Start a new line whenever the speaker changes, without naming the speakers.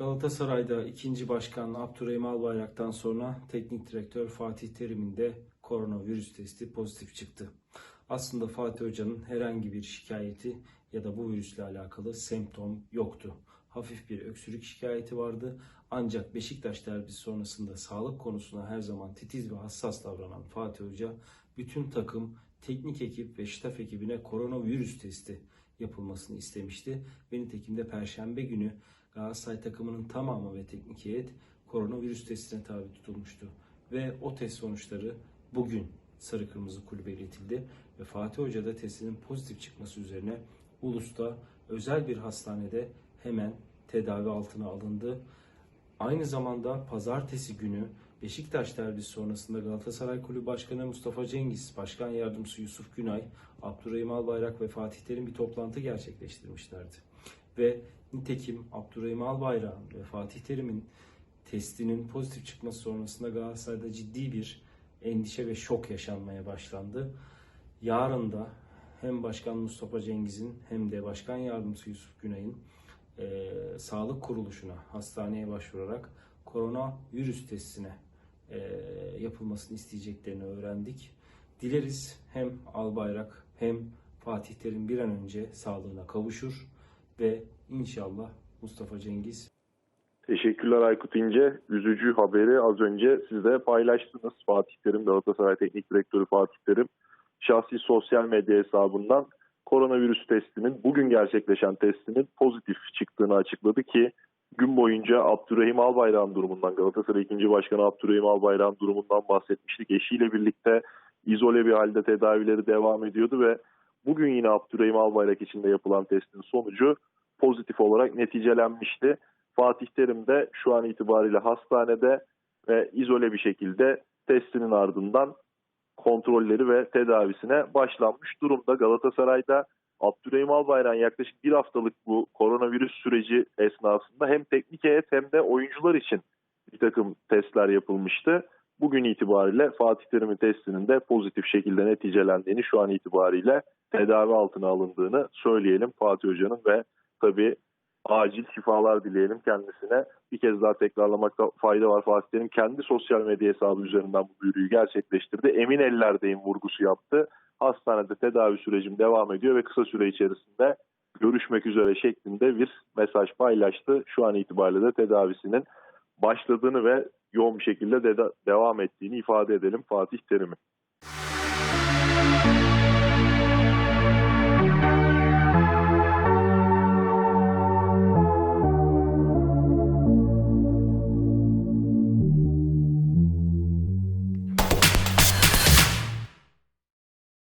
Galatasaray'da ikinci başkan Abdurrahim Albayrak'tan sonra teknik direktör Fatih Terim'in de koronavirüs testi pozitif çıktı. Aslında Fatih Hoca'nın herhangi bir şikayeti ya da bu virüsle alakalı semptom yoktu. Hafif bir öksürük şikayeti vardı. Ancak Beşiktaş derbisi sonrasında sağlık konusuna her zaman titiz ve hassas davranan Fatih Hoca bütün takım, teknik ekip ve ştaf ekibine koronavirüs testi yapılmasını istemişti. Ve nitekim de Perşembe günü Galatasaray takımının tamamı ve teknik heyet koronavirüs testine tabi tutulmuştu. Ve o test sonuçları bugün Sarı Kırmızı Kulübe iletildi ve Fatih Hoca da testinin pozitif çıkması üzerine Ulus'ta özel bir hastanede hemen tedavi altına alındı. Aynı zamanda pazartesi günü Beşiktaş derbisi sonrasında Galatasaray Kulübü Başkanı Mustafa Cengiz, Başkan Yardımcısı Yusuf Günay, Abdurrahim Albayrak ve Fatih Terim bir toplantı gerçekleştirmişlerdi. Ve nitekim Abdurrahim Albayrak'ın ve Fatih Terim'in testinin pozitif çıkması sonrasında Galatasaray'da ciddi bir endişe ve şok yaşanmaya başlandı. Yarın da hem Başkan Mustafa Cengiz'in hem de Başkan Yardımcısı Yusuf Günay'ın e, sağlık kuruluşuna, hastaneye başvurarak korona virüs testine yapılmasını isteyeceklerini öğrendik. Dileriz hem Albayrak hem Fatih Terim bir an önce sağlığına kavuşur ve inşallah Mustafa Cengiz
Teşekkürler Aykut İnce. Üzücü haberi az önce siz de paylaştınız. Fatih Terim, Galatasaray Teknik Direktörü Fatih Terim şahsi sosyal medya hesabından koronavirüs testinin bugün gerçekleşen testinin pozitif çıktığını açıkladı ki gün boyunca Abdurrahim Albayrak'ın durumundan Galatasaray 2. Başkanı Abdurrahim Albayrak'ın durumundan bahsetmiştik. Eşiyle birlikte izole bir halde tedavileri devam ediyordu ve bugün yine Abdurrahim Albayrak için de yapılan testin sonucu pozitif olarak neticelenmişti. Fatih Terim de şu an itibariyle hastanede ve izole bir şekilde testinin ardından kontrolleri ve tedavisine başlanmış durumda. Galatasaray'da Abdurrahim Albayrak'ın yaklaşık bir haftalık bu koronavirüs süreci esnasında hem teknik heyet hem de oyuncular için bir takım testler yapılmıştı. Bugün itibariyle Fatih Terim'in testinin de pozitif şekilde neticelendiğini şu an itibariyle tedavi altına alındığını söyleyelim Fatih Hoca'nın ve tabii acil şifalar dileyelim kendisine. Bir kez daha tekrarlamakta fayda var. Fatih Terim kendi sosyal medya hesabı üzerinden bu duyuruyu gerçekleştirdi. Emin ellerdeyim vurgusu yaptı hastanede tedavi sürecim devam ediyor ve kısa süre içerisinde görüşmek üzere şeklinde bir mesaj paylaştı. Şu an itibariyle de tedavisinin başladığını ve yoğun bir şekilde de devam ettiğini ifade edelim Fatih Terim'in.